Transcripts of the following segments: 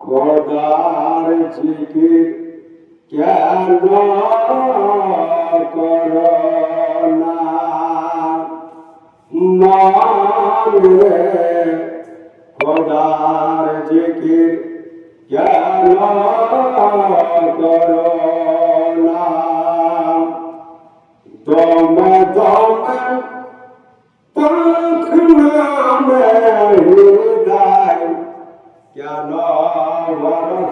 খোদার জিকির কেন করো খোদার জিকির কেন করো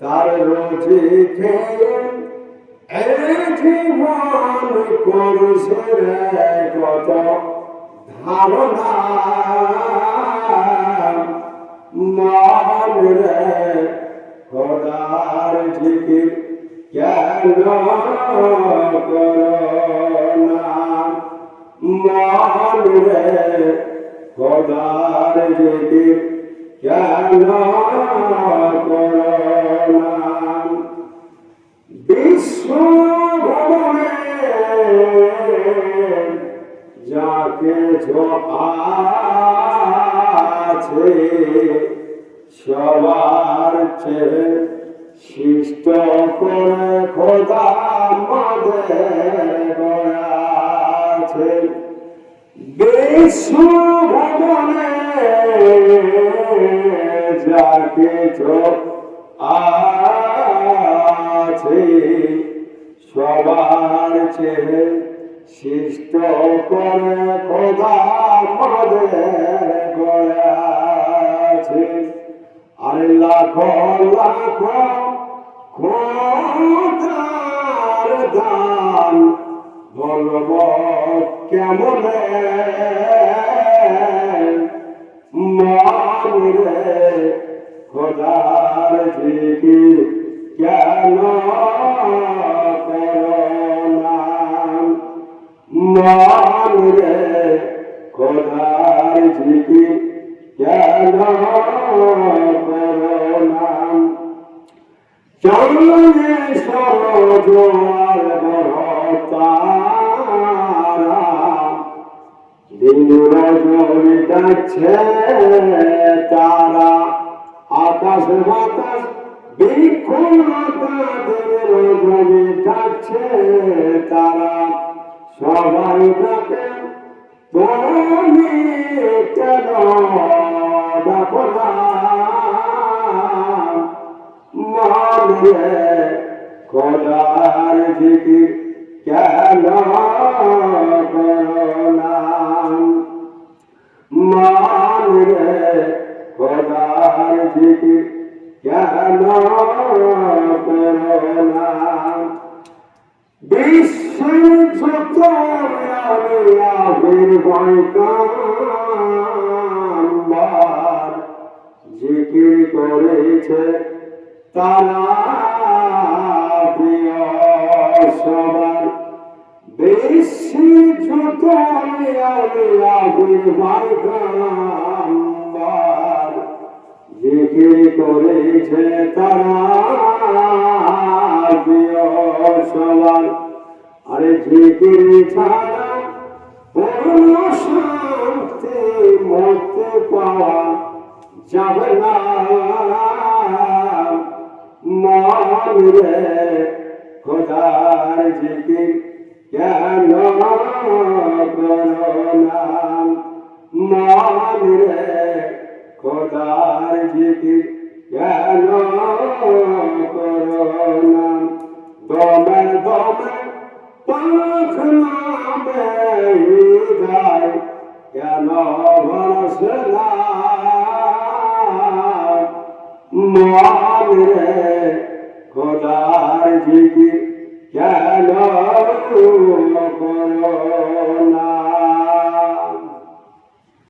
তার রোজি খেয়ে জীবন করছে রে কত ধারণা মান রে খোদার জিকির কেন করোনা মান রে খোদার জিকির কেন করোনা বিশ্ব আছে সবার চেয়ে সৃষ্ট করে খোদা আছে বিশ্ব ভবনে যাকে আছে সবার চেয়ে সৃষ্ট করে খোদা আমাদের গড়ে লাখ লাখ খোদার দান বলব কেমনে? রে খোদার জিকির, কেন করোনা চলে সরজোয়ার বড়তারা দিন রজনী ডাকছে তারা। আকাশ বাতাস ডাকছে তারা। সবাই ডাকে তুমি কেন ডাকো না মানরে খোদার জিকির কেন করোনা? মানরে খোদার জিকির কেন যত জিকির করেছে তারা সবার। বেশি বৈকাম্বার জিকির করেছে তারা সবার। আরে জিকির ছাড়া শান্তি মুক্তি পাওয়া যাবে না। মান খোদার জিকির কেন করো না? মান খোদার জিকির কেন করো না? দমে দমে কেন মান খোদার জিকির কেন করো না?